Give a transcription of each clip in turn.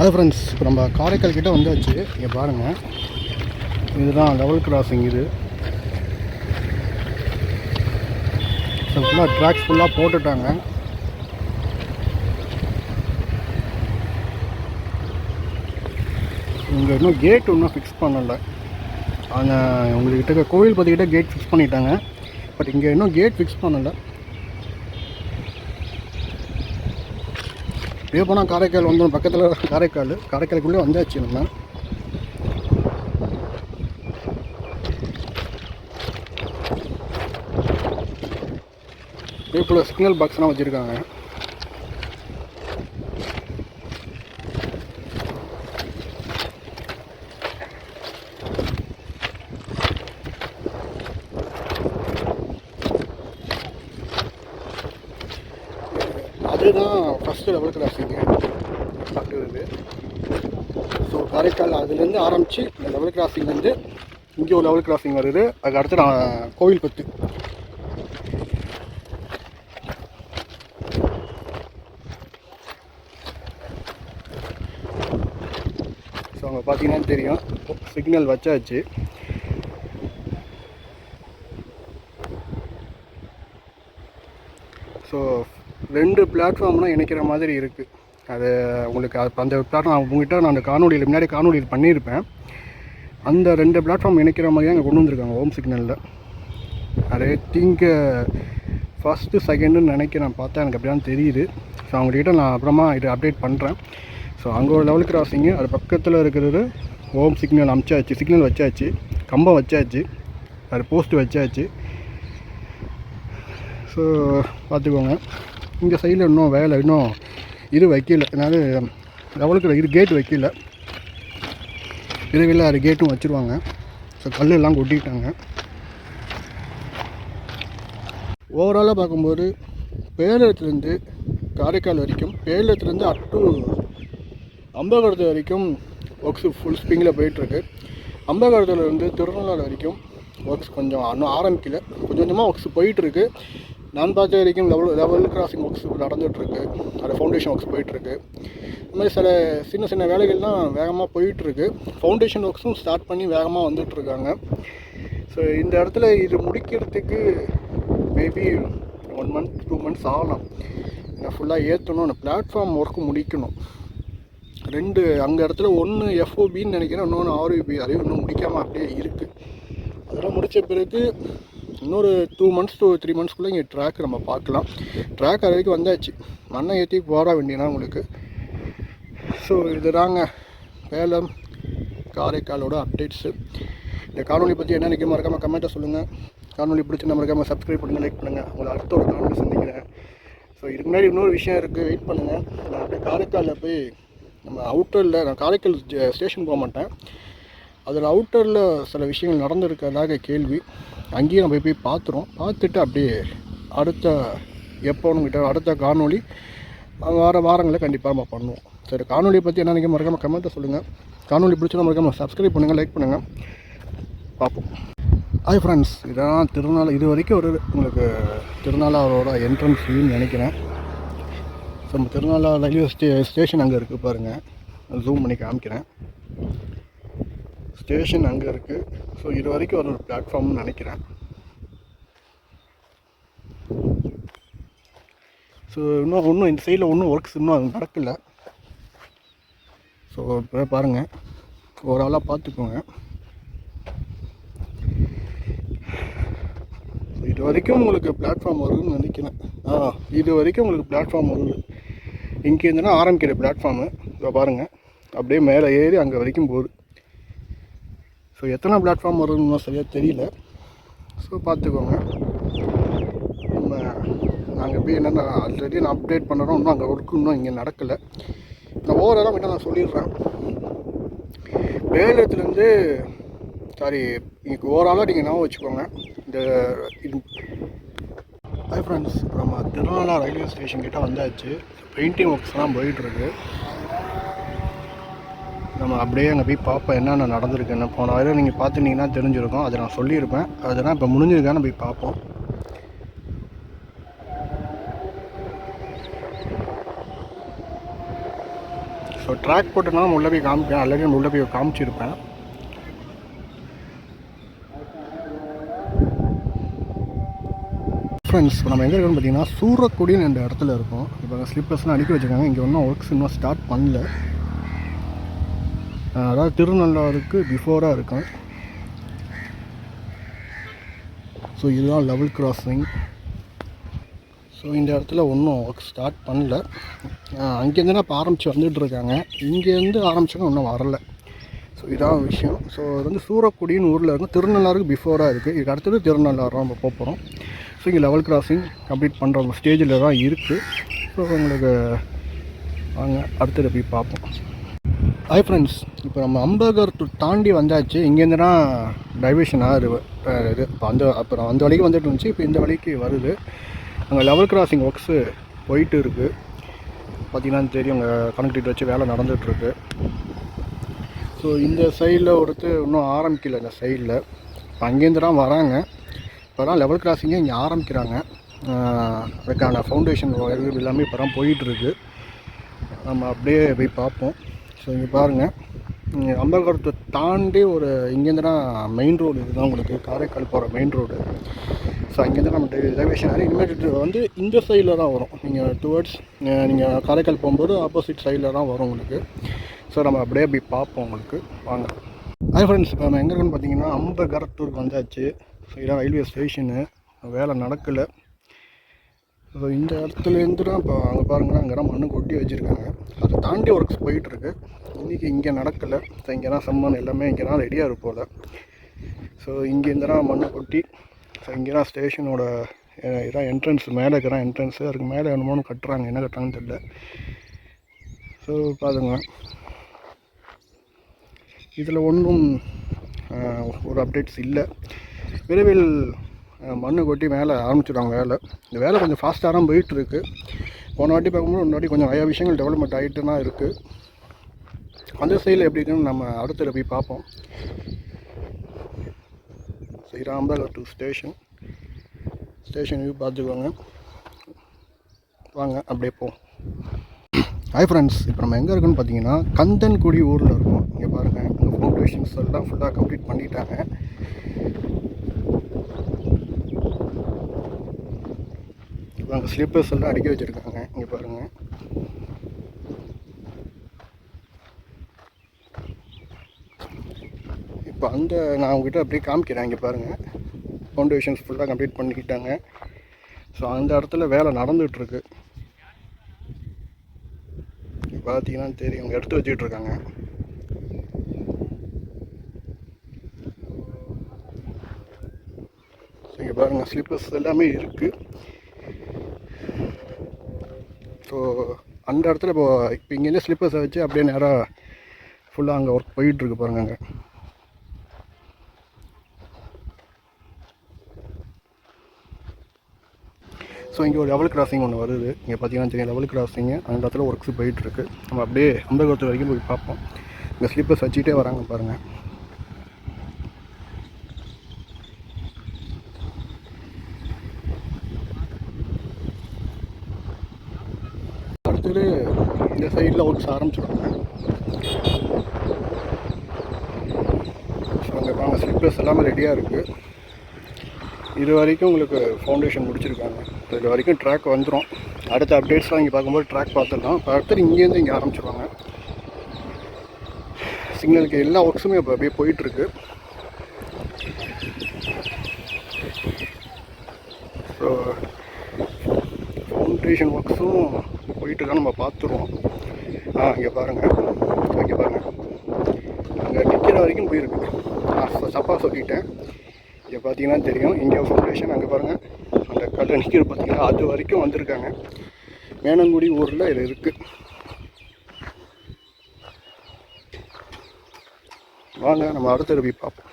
அது ஃப்ரெண்ட்ஸ் இப்போ நம்ம காரைக்கால் கிட்டே வந்தாச்சு. இங்கே பாருங்கள் இதுதான் லெவல் கிராசிங் இது. ஸோ ஃபுல்லாக ட்ராக்ஸ் ஃபுல்லாக போட்டுட்டாங்க. இங்கே இன்னும் கேட் இன்னும் ஃபிக்ஸ் பண்ணலை. அங்கே உங்கள்கிட்ட கோவில் பற்றிக்கிட்ட கேட் ஃபிக்ஸ் பண்ணிட்டாங்க. பட் இங்கே இன்னும் கேட் ஃபிக்ஸ் பண்ணலை. இப்படியே போனால் காரைக்கால் வந்துடும் பக்கத்தில் காரைக்கால். காரைக்காலுக்குள்ளே வந்தாச்சு நம்ம. இதே போல் சிக்னல் பாக்ஸ்லாம் வச்சுருக்காங்க. அதுதான் ஃபஸ்ட்டு லெவல் கிளாஸு பார்க்குறது ஸோ இங்கேருந்து ஆரம்பித்து இந்த லெவல் கிராசிங்லேருந்து இங்கே ஒரு லெவல் கிராசிங் வருது. அதுக்கு அடுத்து நான் கோவில் பத்து ஸோ அங்கே பார்த்தீங்கன்னா தெரியும். சிக்னல் வச்சாச்சு. ஸோ ரெண்டு பிளாட்ஃபார்ம்லாம் இணைக்கிற மாதிரி இருக்குது அது உங்களுக்கு அது அந்த பிளாட்ஃபார்ம் உங்ககிட்ட நான் அந்த காணொலியில் முன்னாடி காணொலியில் பண்ணியிருப்பேன். அந்த ரெண்டு பிளாட்ஃபார்ம் இணைக்கிற மாதிரி அங்கே கொண்டு வந்திருக்காங்க ஹோம் சிக்னலில் அதே திங்க ஃபஸ்ட்டு செகண்டுன்னு நினைக்கிறேன் பார்த்தா எனக்கு அப்படிதான் தெரியுது. ஸோ அவங்ககிட்ட நான் அப்புறமா இது அப்டேட் பண்ணுறேன் ஸோ அங்கே ஒரு லெவல் கிராசிங்கு அது பக்கத்தில் இருக்கிறது ஹோம் சிக்னல் அமிச்சாச்சு சிக்னல் வச்சாச்சு கம்பம் வச்சாச்சு அது போஸ்ட் வச்சாச்சு. ஸோ பார்த்துக்கோங்க. இந்த சைடில் இன்னும் வேலை இன்னும் இது வைக்கல அதனால் லெவலுக்கு இது கேட் வைக்கல. இரவில் அது கேட்டும் வச்சுருவாங்க. ஸோ கல்லெல்லாம் கொட்டிட்டாங்க. ஓவராலாக பார்க்கும்போது பேரத்துலேருந்து காரைக்கால் வரைக்கும் பேரத்துலேருந்து அப் டு அம்பகரத்து வரைக்கும் ஒர்க்ஸ் ஃபுல் ஸ்பிங்கில் போயிட்டுருக்கு. அம்பகரத்துலேருந்து திருநள்ளாறு வரைக்கும் ஒர்க்ஸ் கொஞ்சம் இன்னும் ஆரம்பிக்கல. கொஞ்சம் கொஞ்சமாக ஒர்க்ஸ் போயிட்டுருக்கு. நான் பார்த்த வரைக்கும் லெவல் லெவல் கிராசிங் ஒர்க்ஸ் நடந்துகிட்ருக்கு அது ஃபவுண்டேஷன் ஒர்க்ஸ் போயிட்டுருக்கு. இந்த மாதிரி சில சின்ன சின்ன வேலைகள்லாம் வேகமாக போயிட்டுருக்கு. ஃபவுண்டேஷன் ஒர்க்ஸும் ஸ்டார்ட் பண்ணி வேகமாக வந்துட்டுருக்காங்க. ஸோ இந்த இடத்துல இது முடிக்கிறதுக்கு maybe one month two months ஆகலாம். நான் ஃபுல்லாக ஏற்றணும் அந்த பிளாட்ஃபார்ம் ஒர்க்கு முடிக்கணும். ரெண்டு அங்கே இடத்துல ஒன்று எஃப்ஓபின்னு நினைக்கிறேன். இன்னொன்று ஆர்யூபி அதையும் இன்னும் முடிக்காமல் அப்படியே இருக்குது அதெல்லாம் முடித்த பிறகு இன்னொரு டூ மந்த்ஸ் டூ த்ரீ மந்த்ஸ்க்குள்ளே இங்கே ட்ராக் நம்ம பார்க்கலாம். ட்ராக் அது வரைக்கும் வந்தாச்சு. மண்ணை ஏற்றி போட வேண்டியனா உங்களுக்கு. ஸோ இது தாங்க வேலம் காரைக்காலோட அப்டேட்ஸு இந்த காணொலி பற்றி என்ன நினைக்க மறக்காமல் கமெண்ட்டை சொல்லுங்கள் காணொலி பிடிச்சி மறக்காமல் சப்ஸ்கிரைப் பண்ணுங்கள் லைக் பண்ணுங்கள் உங்களை அடுத்த ஒரு காணொலி சந்திக்கிறேன். ஸோ இதுக்கு முன்னாடி இன்னொரு விஷயம் இருக்குது வெயிட் பண்ணுங்கள் நான் அப்படியே காரைக்காலில் போய் நம்ம அவுட்டரில் நான் காரைக்கால் ஸ்டேஷன் போக மாட்டேன். அதில் அவுட்டரில் சில விஷயங்கள் நடந்திருக்கிறதாக கேள்வி. அங்கேயும் நம்ம போய் பார்த்துரும் பார்த்துட்டு அப்படியே அடுத்த எப்போன்னு கிட்ட அடுத்த காணொளி வார வாரங்களில் கண்டிப்பாக நம்ம பண்ணுவோம். சரி காணொலியை பற்றி என்ன நினைக்க மறக்காமல் கமெண்ட்டை சொல்லுங்கள் காணொலி பிடிச்சா மறக்காமல் சப்ஸ்கிரைப் பண்ணுங்கள் லைக் பண்ணுங்கள் பார்ப்போம். ஹாய் ஃப்ரெண்ட்ஸ் இதான் திருநாள். இது வரைக்கும் ஒரு உங்களுக்கு திருநாளாவோட என்ட்ரன்ஸ் வியூன்னு நினைக்கிறேன். ஸோ நம்ம திருநாளா ரயில்வே ஸ்டே ஸ்டேஷன் அங்கே இருக்குது பாருங்கள் ஜூம் பண்ணி காமிக்கிறேன். ஸ்டேஷன் அங்கே இருக்குது ஸோ இது வரைக்கும் ஒரு பிளாட்ஃபார்ம்னு நினைக்கிறேன். ஸோ இன்னும் ஒன்றும் இந்த சைடில் ஒன்றும் ஒர்க்ஸ் இன்னும் அது நடக்கலை. ஸோ இப்போ பாருங்கள் ஓவராலாக பார்த்துக்கோங்க இது வரைக்கும் உங்களுக்கு பிளாட்ஃபார்ம் வருதுன்னு நினைக்கிறேன். ஆ இது வரைக்கும் உங்களுக்கு பிளாட்ஃபார்ம் வருது. இங்கேருந்துன்னா ஆரம்பிக்கிற பிளாட்ஃபார்மு இதோ பாருங்கள் அப்படியே மேலே ஏறி அங்கே வரைக்கும் போகுது. ஸோ எத்தனை பிளாட்ஃபார்ம் வரும்னு சரியாக தெரியல. ஸோ பார்த்துக்கோங்க. நம்ம நாங்கள் போய் என்னென்ன ஆல்ரெடி நான் அப்டேட் பண்ணுறோம் இன்னும் அங்கே ஒர்க்கு இன்னும் இங்கே நடக்கலை. நான் ஓவராலாக என்ன நான் சொல்லிடுறேன். வேலத்துலேருந்து சாரி இங்கே ஓவராலாக நீங்கள் ஞாபகம் வச்சுக்கோங்க. இந்த ஹாய் ஃப்ரெண்ட்ஸ் நம்ம திருநாளா ரயில்வே ஸ்டேஷன் கிட்டே வந்தாச்சு. பெயிண்டிங் ஒர்க்ஸ்லாம் போயிட்டுருக்கு. நம்ம அப்படியே அங்கே போய் பார்ப்போம் என்னென்ன நடந்திருக்குன்னு. போன வாரம் நீங்கள் பார்த்துட்டீங்கன்னா தெரிஞ்சிருக்கும். அதை நான் சொல்லியிருப்பேன். அதெல்லாம் இப்போ முடிஞ்சிருக்கான்னு போய் பார்ப்போம் ஸோ ட்ராக் போட்டுனா உள்ளே போய் காமிப்பேன். ஆல்ரெடி நம்ம உள்ளே போய் காமிச்சிருப்பேன். ஃப்ரெண்ட்ஸ் நம்ம எங்கே இருக்கோம்னு பார்த்தீங்கன்னா சூரக்குடின்னு இந்த இடத்துல இருக்கும். இப்போ ஸ்லிப்பர்ஸ்லாம் அடுக்கி வச்சுருக்காங்க. இங்கே ஒன்றும் ஒர்க்ஸ் இன்னும் ஸ்டார்ட் பண்ணல. அதாவது திருநள்ளாருக்கு பிஃபோராக இருக்கும் ஸோ இதுதான் லெவல் கிராசிங் ஸோ இந்த இடத்துல ஒன்றும் ஒர்க் ஸ்டார்ட் பண்ணல. அங்கேருந்து அங்கேருந்து இப்போ ஆரம்பித்து வந்துட்டு இருக்காங்க. இங்கேருந்து ஆரம்பித்தவங்க இன்னும் வரல. ஸோ இதான் விஷயம். ஸோ இது வந்து சூரக்குடின்னு ஊரில் இருந்து திருநள்ளாருக்கு பிஃபோராக இருக்குது இதுக்கு அடுத்தது திருநள்ளாறு தான் நம்ம போகிறோம் ஸோ இங்கே லெவல் கிராசிங் கம்ப்ளீட் பண்ணுற ஸ்டேஜில் தான் இருக்குது ஸோ உங்களுக்கு வாங்க அடுத்தது போய் பார்ப்போம். ஹாய் ஃப்ரெண்ட்ஸ் இப்போ நம்ம அம்பகர் தாண்டி வந்தாச்சு. இங்கேருந்துனா தான் டைவர்ஷன் இது. இப்போ அந்த அப்புறம் அந்த வழிக்கு வந்துட்டு இருந்துச்சு. இப்போ இந்த வழிக்கு வருது. அங்கே லெவல் கிராசிங் ஒர்க்ஸு போயிட்டு இருக்குது பார்த்தீங்கன்னா தெரியும். அங்கே கனெக்டிவிட்டி வச்சு வேலை நடந்துகிட்ருக்கு ஸோ இந்த சைடில் ஒருத்தர் இன்னும் ஆரம்பிக்கல இந்த சைடில் இப்போ அங்கேருந்து தான் வராங்க. இப்போ தான் லெவல் கிராசிங்கே இங்கே ஆரம்பிக்கிறாங்க. அதுக்கான ஃபவுண்டேஷன் இது எல்லாமே இப்போ தான் போயிட்டுருக்கு. நம்ம அப்படியே போய் பார்ப்போம். ஸோ இங்கே பாருங்கள் இங்கே அம்பலகுளத்தை தாண்டி ஒரு இங்கேருந்து தான் மெயின் ரோடு இதுதான் உங்களுக்கு காரைக்கால் போகிற மெயின் ரோடு ஸோ அங்கேருந்து நம்ம ரிசர்வேஷன் ஆகி இனிமேட்டு வந்து இந்த சைடில் தான் வரும். நீங்கள் டுவர்ட்ஸ் நீங்கள் காரைக்கால் போகும்போது ஆப்போசிட் சைடில் தான் வரும் உங்களுக்கு. ஸோ நம்ம அப்படியே அப்படி பார்ப்போம் உங்களுக்கு. வாங்க. ஹாய் ஃப்ரெண்ட்ஸ் இப்போ நம்ம எங்கே இருக்குன்னு பார்த்தீங்கன்னா அம்பகரத்தூருக்கு வந்தாச்சு. ஸோ இதான் ரயில்வே ஸ்டேஷனு வேலை நடக்கலை. ஸோ இந்த இடத்துலேருந்து தான் இப்போ அங்கே பாருங்கள் அங்கே தான் மண்ணு கொட்டி வச்சுருக்காங்க. அதை தாண்டி ஒர்க்ஸ் போயிட்டுருக்கு. இன்றைக்கி இங்கே நடக்கலை. ஸோ இங்கே தான் சம்மன் எல்லாமே இங்கே தான் ரெடியாக இருக்கும் போல். ஸோ இங்கேருந்து தான் மண்ணு கொட்டி ஸோ இங்கே தான் ஸ்டேஷனோட இதான் என்ட்ரன்ஸ் மேலே இருக்கிற என்ட்ரன்ஸு அதுக்கு மேலே என்னமோ கட்டுறாங்க. என்ன கட்டுறாங்கன்னு தெரியல. ஸோ பாருங்க. இதில் ஒன்றும் ஒரு அப்டேட்ஸ் இல்லை. விரைவில் மண்ணை கொட்டி மேலே ஆரம்பிச்சிடுவாங்க வேலை. இந்த வேலை கொஞ்சம் ஃபாஸ்ட்டாக தான் போயிட்டுருக்கு. போன வாட்டி பார்க்கும்போது முன்னாடி வாட்டி கொஞ்சம் நிறையா விஷயங்கள் டெவலப்மெண்ட் ஆகிட்டு தான் இருக்குது அந்த சைடில் எப்படி இருக்குன்னு நம்ம அடுத்தது போய் பார்ப்போம். ஸ்ரீராம்பகர் டு ஸ்டேஷன் ஸ்டேஷன் வியூ பார்த்துக்கோங்க. வாங்க அப்படியே போவோம். ஹாய் ஃப்ரெண்ட்ஸ் இப்போ நம்ம எங்கே இருக்குன்னு பார்த்தீங்கன்னா கந்தன்குடி ஊரில் இருக்கோம். இங்கே பாருங்கள் இந்த ஃபவுண்டேஷன்ஸ் எல்லாம் ஃபுல்லாக கம்ப்ளீட் பண்ணிட்டாங்க. இப்போ அங்கே ஸ்லீப்பர்ஸ் எல்லாம் அடுக்கி வச்சுருக்காங்க. இங்கே பாருங்கள் இப்போ அந்த நான் உங்ககிட்ட அப்படியே காமிக்கிறேன். இங்கே பாருங்கள் ஃபவுண்டேஷன்ஸ் ஃபுல்லாக கம்ப்ளீட் பண்ணிக்கிட்டாங்க. ஸோ அந்த இடத்துல வேலை நடந்துகிட்ருக்கு. பார்த்தீங்கன்னா தெரியும். அவங்க எடுத்து வச்சுக்கிட்டு இருக்காங்க இங்கே பாருங்கள் ஸ்லிப்பர்ஸ் எல்லாமே இருக்குது ஸோ அந்த இடத்துல இப்போ இப்போ இங்கேருந்து ஸ்லிப்பர்ஸை வச்சு அப்படியே நேராக ஃபுல்லாக அங்கே ஒர்க் போயிட்டுருக்கு பாருங்க அங்கே. ஸோ இங்கே ஒரு லெவல் கிராசிங் ஒன்று வருது. இங்கே பார்த்தீங்கன்னா தெரியும் லெவல் கிராசிங்கு அந்த இடத்துல ஒர்க்ஸ் போயிட்டுருக்கு. நம்ம அப்படியே அம்பகத்து வரைக்கும் போய் பார்ப்போம். இங்கே ஸ்லிப்பர்ஸ் வச்சுக்கிட்டே வராங்க பாருங்கள் அடுத்தது இந்த சைடில் ஒர்க்ஸ் ஆரம்பிச்சிடுவாங்க ஸோ அங்கே பாருங்கள் ஸ்லிப்பர்ஸ் எல்லாமே ரெடியாக இருக்குது இது வரைக்கும் உங்களுக்கு ஃபவுண்டேஷன் முடிச்சிருக்காங்க. இது வரைக்கும் ட்ராக் வந்துடும் அடுத்த அப்டேட்ஸ்லாம் இங்கே பார்க்கும்போது ட்ராக் பார்த்துடலாம். இப்போ இங்கேருந்து இங்கே ஆரம்பிச்சிருவாங்க. சிக்னலுக்கு எல்லா ஒர்க்ஸுமே இப்போ அப்படியே போயிட்டுருக்கு. ஸோ ஃபவுண்டேஷன் ஒர்க்ஸும் போயிட்டுருக்கான்னு நம்ம பார்த்துருவோம். ஆ இங்கே பாருங்கள் இங்கே பாருங்கள் அங்கே நிற்கிற வரைக்கும் போயிருக்கு. நான் தப்பாக சொல்லிட்டேன். இங்கே பார்த்தீங்கன்னா தெரியும். இங்கே ஃபவுண்டேஷன் அங்கே பாருங்கள் அந்த கடை நிற்கிற பார்த்தீங்கன்னா அது வரைக்கும் வந்திருக்காங்க. மேனங்குடி ஊரில் இது இருக்குது வாங்க நம்ம அடுத்த போய் பார்ப்போம்.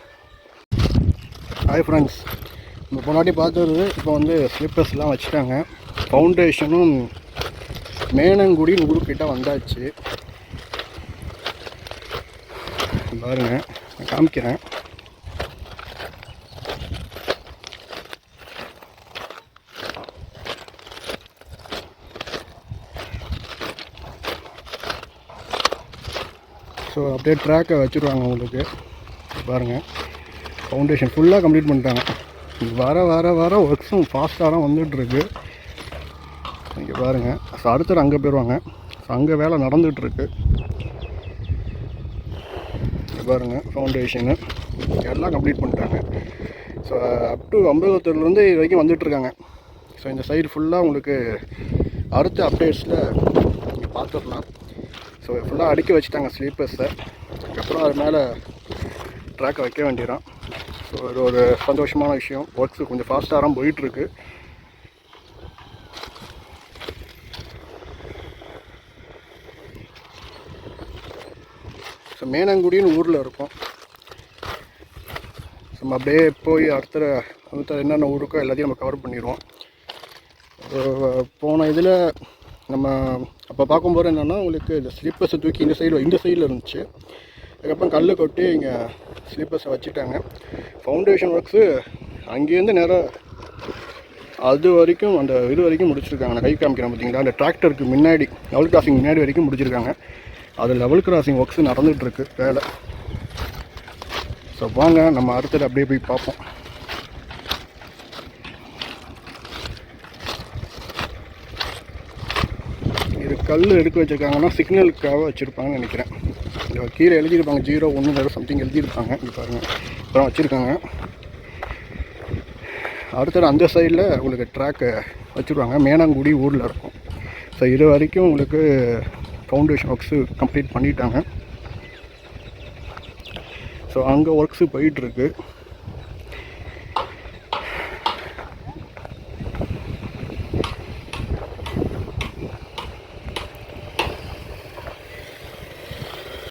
ஹாய் ஃப்ரெண்ட்ஸ் நம்ம முன்னாடி பார்த்தது இப்போ வந்து ஸ்லிப்பர்ஸ்லாம் வச்சுட்டாங்க. ஃபவுண்டேஷனும் மேனங்குடி ஊருக்கிட்ட வந்தாச்சு. பாருங்க நான் காமிக்கிறேன். ஸோ அப்படியே ட்ராக்கை வச்சுருவாங்க உங்களுக்கு. பாருங்கள் ஃபவுண்டேஷன் ஃபுல்லாக கம்ப்ளீட் பண்ணிட்டாங்க. வர வர வர ஒர்க்ஸும் ஃபாஸ்ட்டாக தான் வந்துட்டுருக்கு. இருக்குது பாருங்கள் ஸோ அடுத்தது அங்கே போயிடுவாங்க ஸோ அங்கே வேலை நடந்துகிட்ருக்கு. பாருங்கள் ஃபவுண்டேஷனு எல்லாம் கம்ப்ளீட் பண்ணிட்டாங்க. ஸோ அப் டு அம்பகத்தூர்லேருந்து இது வரைக்கும் வந்துட்டுருக்காங்க ஸோ இந்த சைடு ஃபுல்லாக உங்களுக்கு அடுத்த அப்டேட்ஸில் நீங்கள் பார்த்துடலாம் ஸோ ஃபுல்லாக அடுக்கி வச்சுட்டாங்க ஸ்லீப்பர்ஸை அதுக்கப்புறம் அது மேலே ட்ராக்கை வைக்க வேண்டியதான் ஸோ இது ஒரு சந்தோஷமான விஷயம். ஒர்க்ஸ் கொஞ்சம் ஃபாஸ்ட்டாக தான் போயிட்டுருக்கு. ஸோ மேனங்குடின்னு ஊரில் இருக்கோம். நம்ம அப்படியே போய் அடுத்த அடுத்த என்னென்ன ஊருக்கோ எல்லாத்தையும் நம்ம கவர் பண்ணிடுவோம். போன இதில் நம்ம அப்போ பார்க்கும்போது என்னென்னா உங்களுக்கு இந்த ஸ்லீப்பர்ஸை தூக்கி இந்த சைடில் இந்த சைடில் இருந்துச்சு. அதுக்கப்புறம் கல் கொட்டி இங்கே ஸ்லீப்பர்ஸை வச்சுட்டாங்க. ஃபவுண்டேஷன் ஒர்க்ஸு அங்கேருந்து நேராக அது வரைக்கும் அந்த இது வரைக்கும் முடிச்சிருக்காங்க. நான் கை காமிக்கிறேன் பார்த்தீங்களா அந்த டிராக்டருக்கு முன்னாடி லெவல் கிராசிங் முன்னாடி வரைக்கும் முடிச்சிருக்காங்க. அது லெவல் கிராசிங் ஒர்க்ஸ் நடந்துகிட்ருக்கு வேலை. ஸோ வாங்க நம்ம அடுத்தது அப்படியே போய் பார்ப்போம். இது கல் எடுக்க வச்சுருக்காங்கன்னா சிக்னலுக்காக வச்சுருப்பாங்கன்னு நினைக்கிறேன். இந்த கீழே எழுதியிருப்பாங்க ஜீரோ ஒன்று வேறு சம்திங் எழுதியிருப்பாங்க. இங்கே பாருங்கள் அப்புறம் வச்சுருக்காங்க. அடுத்தது அந்த சைடில் உங்களுக்கு ட்ராக்கு வச்சுருவாங்க. மேனாங்குடி ஊரில் இருக்கும். ஸோ இது வரைக்கும் உங்களுக்கு ஃபவுண்டேஷன் ஒர்க்ஸு கம்ப்ளீட் பண்ணிட்டாங்க. ஸோ அங்கே ஒர்க்ஸு போயிட்டுருக்கு.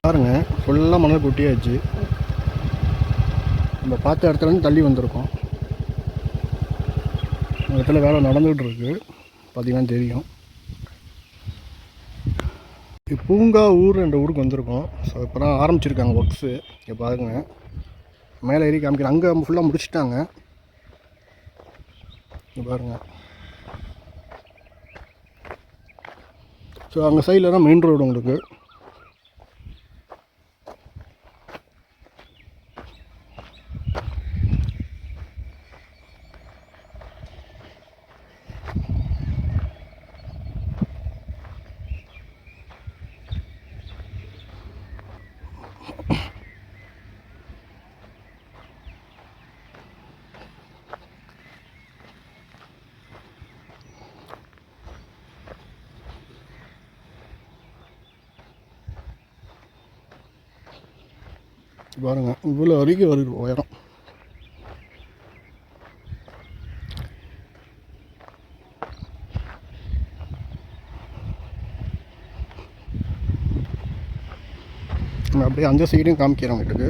பாருங்க ஃபுல்லாக மணல் கொட்டியாச்சு. நம்ம பார்த்த இடத்துல இருந்து தள்ளி வந்திருக்கோம். இடத்துல வேலை நடந்துகிட்ருக்கு பார்த்திங்கன்னா தெரியும். பூங்கா ஊர் என்ற ஊருக்கு வந்திருக்கோம். ஸோ இப்போ தான் ஆரம்பிச்சிருக்காங்க ஒர்க்ஸு இங்கே பாருங்க. மேலே ஏறி காமிக்கிறேன். அங்கே ஃபுல்லாக முடிச்சிட்டாங்க. இங்கே பாருங்க. ஸோ அங்கே சைடில் தான் மெயின் ரோடு உங்களுக்கு. பாருங்கள் இவ்வளோ வரைக்கும் வருது உயரம் நான் அப்படியே அந்த சைடையும் காமிக்கிறேன் உங்களுக்கு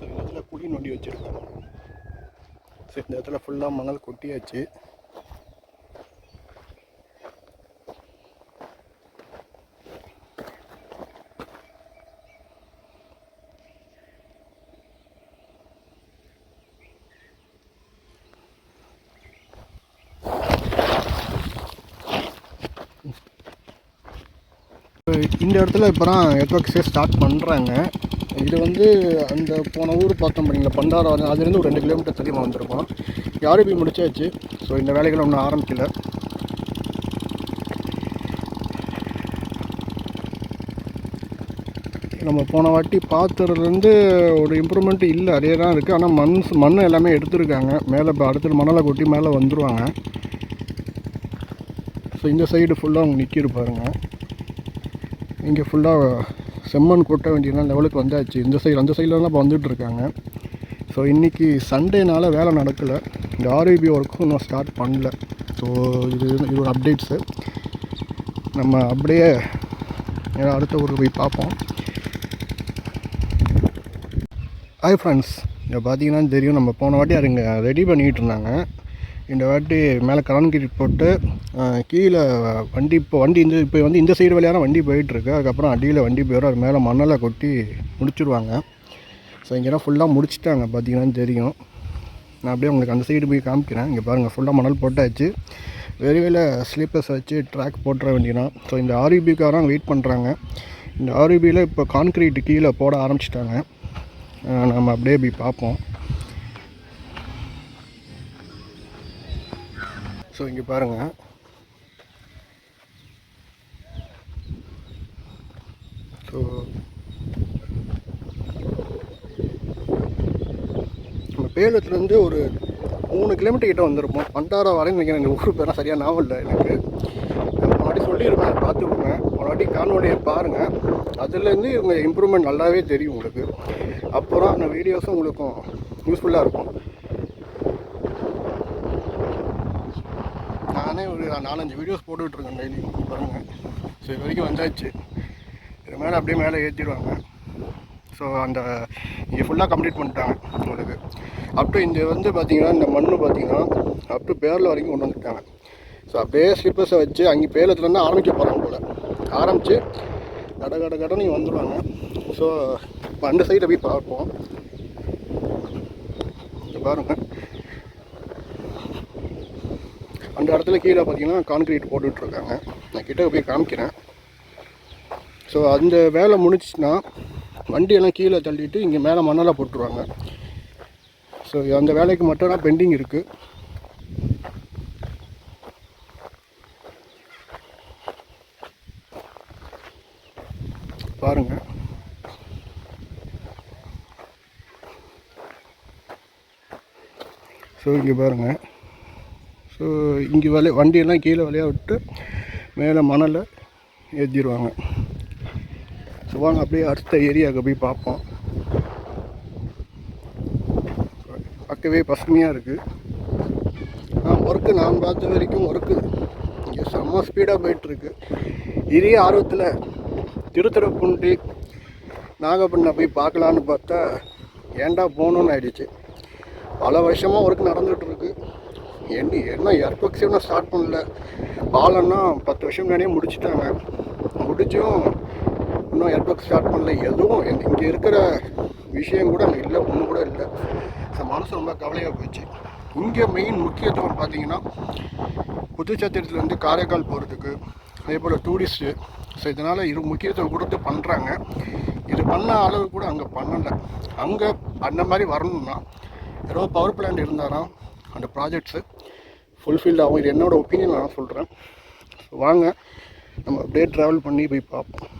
இந்த இடத்துல குழி நோண்டி வச்சுருக்கோம். சரி இந்த இடத்துல ஃபுல்லாக மணல் கொட்டியாச்சு. இந்த இடத்துல இப்போ தான் எர்த்ஒர்க்ஸே ஸ்டார்ட் பண்ணுறாங்க இது வந்து அந்த போன ஊர் பார்த்தோம் பண்ணிங்களா பண்டாரம். அதுலேருந்து ஒரு ரெண்டு கிலோமீட்டர் தள்ளி வந்திருக்கோம். யாரும் போய் முடிச்சாச்சு? ஸோ இந்த வேலைகள் ஒன்றும் ஆரம்பிக்கல. நம்ம போன வாட்டி பார்த்துறதுலேருந்து ஒரு இம்ப்ரூவ்மெண்ட் இல்லை. அதே தான் இருக்குது ஆனால் மண் மண் எல்லாமே எடுத்துருக்காங்க. மேலே இப்போ அடுத்தது மணலை கொட்டி மேலே வந்துருவாங்க. ஸோ இந்த சைடு ஃபுல்லாக அவங்க நிற்கிரு பாருங்கள் இங்கே ஃபுல்லாக செம்மண் கொட்ட வேண்டியதுனா லெவலுக்கு வந்தாச்சு. இந்த சைடு அந்த சைடில் தான் இப்போ வந்துட்டு இருக்காங்க. ஸோ இன்றைக்கி சண்டேனால் வேலை நடக்கலை. இந்த ஆர்ஐபி ஒர்க்கும் இன்னும் ஸ்டார்ட் பண்ணல. ஸோ இது இது ஒரு அப்டேட்ஸு நம்ம அப்படியே அடுத்த ஊருக்கு போய் பார்ப்போம். ஹாய் ஃப்ரெண்ட்ஸ் இங்கே பார்த்தீங்கன்னா தெரியும் நம்ம போன வாட்டி அதுங்க ரெடி பண்ணிக்கிட்டு இருந்தாங்க. இந்த வாட்டி மேலே கரன்கிரி போட்டு கீழே வண்டி இப்போ வண்டி இந்த இப்போ வந்து இந்த சைடு வழியான வண்டி போயிட்டுருக்கு. அதுக்கப்புறம் அடியில் வண்டி போயிடும். அது மேலே மணலை கொட்டி முடிச்சிடுவாங்க ஸோ இங்கெல்லாம் ஃபுல்லாக முடிச்சிட்டாங்க பார்த்தீங்கன்னா தெரியும். நான் அப்படியே உங்களுக்கு அந்த சைடு போய் காமிக்கிறேன். இங்கே பாருங்கள் ஃபுல்லாக மணல் போட்டாச்சு. வெறுவேல ஸ்லீப்பர்ஸ் வச்சு ட்ராக் போட்டுற வேண்டியதான் ஸோ இந்த ஆர்யூபிக்காரங்க வெயிட் பண்ணுறாங்க இந்த ஆர்யூபியில் இப்போ கான்க்ரீட் கீழே போட ஆரம்பிச்சிட்டாங்க. நம்ம அப்படியே போய் பார்ப்போம். ஸோ இங்கே பாருங்கள் ஸோ நம்ம பேலத்துலேருந்து ஒரு மூணு கிலோமீட்டர் கிட்ட வந்திருப்போம். பண்டாரா வரையும் நினைக்கிறேன் இந்த ஊர் பேரெலாம் சரியாக ஞாபகம் இல்லை எனக்கு. முன்னாடி சொல்லியிருப்பேன் பார்த்துக்கோங்க ஒரு முன்னாடி காணொலியை பாருங்கள் அதுலேருந்து இவங்க இம்ப்ரூவ்மெண்ட் நல்லாவே தெரியும் உங்களுக்கு. அப்புறம் அந்த வீடியோஸும் உங்களுக்கும் யூஸ்ஃபுல்லாக இருக்கும். நானே ஒரு நாலஞ்சு வீடியோஸ் போட்டுக்கிட்டு இருக்கேன் டெய்லி பாருங்கள் ஸோ இது வரைக்கும் வந்தாச்சு. மேலே அப்படியே மேலே ஏற்றிடுவாங்க. ஸோ அந்த இங்கே ஃபுல்லாக கம்ப்ளீட் பண்ணிட்டாங்க உங்களுக்கு. அப் டு இந்த வந்து பார்த்தீங்கன்னா இந்த மண்ணு பார்த்தீங்கன்னா அப் டு பேரில் வரைக்கும் கொண்டு வந்துட்டாங்க. ஸோ அப்படியே ஸ்லிப்பர்ஸை வச்சு அங்கே பேலத்துலேருந்து ஆரம்பிக்க போகிறாங்க போல். ஆரம்பித்து கட கட கடன்னு இங்கே வந்துடுவாங்க ஸோ இப்போ அந்த சைடில் போய் பார்ப்போம். இங்க பாருங்கள் அந்த இடத்துல கீழே பார்த்தீங்கன்னா கான்க்ரீட் போட்டுட்ருக்காங்க நான் கிட்ட போய் காமிக்கிறேன். ஸோ அந்த வேலை முடிஞ்சிச்சுன்னா வண்டியெல்லாம் கீழே தள்ளிட்டு இங்கே மேலே மண்ணெல்லாம் போட்டுருவாங்க. ஸோ அந்த வேலைக்கு மட்டும் தான் பெண்டிங் இருக்குது பாருங்க. ஸோ இங்கே பாருங்கள் ஸோ இங்கே வலை வண்டியெல்லாம் கீழே விளையா விட்டு மேலே மணலை ஏற்றிடுவாங்க வாங்க அப்படியே அடுத்த ஏரியாவுக்கு போய் பார்ப்போம். பார்க்கவே பசுமையாக இருக்குது நான் ஒர்க்கு நான் பார்த்த வரைக்கும் ஒர்க்கு இங்கே செம்ம ஸ்பீடாக போயிட்டுருக்கு. இதே ஆர்வத்தில் திருத்துறைப்பூண்டி நாகப்பட்டினம் போய் பார்க்கலான்னு பார்த்தா ஏன்டா போகணுன்னு ஆயிடுச்சு. பல வருஷமாக ஒர்க் நடந்துகிட்ருக்கு என்ன என்ன ஏர்பக்ஸ் ஸ்டார்ட் பண்ணல. பாலம்னா பத்து வருஷம் முன்னாடியே முடிச்சிட்டாங்க. முடிச்சும் இன்னும் ஏர்பக்ஸ் ஸ்டார்ட் பண்ணல. எதுவும் இங்கே இருக்கிற விஷயம் கூட அங்கே இல்லை ஒன்றும் கூட இல்லை. ஸோ மனசு ரொம்ப கவலையாக போச்சு. இங்கே மெயின் முக்கியத்துவம் பார்த்தீங்கன்னா புதுச்சத்திரத்துலேருந்து காரைக்கால் போகிறதுக்கு அதே போல் டூரிஸ்ட்டு ஸோ இதனால் இரு முக்கியத்துவம் கொடுத்து பண்ணுறாங்க இது பண்ண அளவு கூட அங்கே பண்ணலை. அங்கே அந்த மாதிரி வரணும்னா ஏதோ பவர் பிளான்ட் இருந்தாராம் அந்த ப்ராஜெக்ட்ஸு ஃபுல்ஃபில் ஆகும். இது என்னோடய ஒப்பீனியன் நான் சொல்கிறேன் வாங்க நம்ம அப்படியே ட்ராவல் பண்ணி போய் பார்ப்போம்.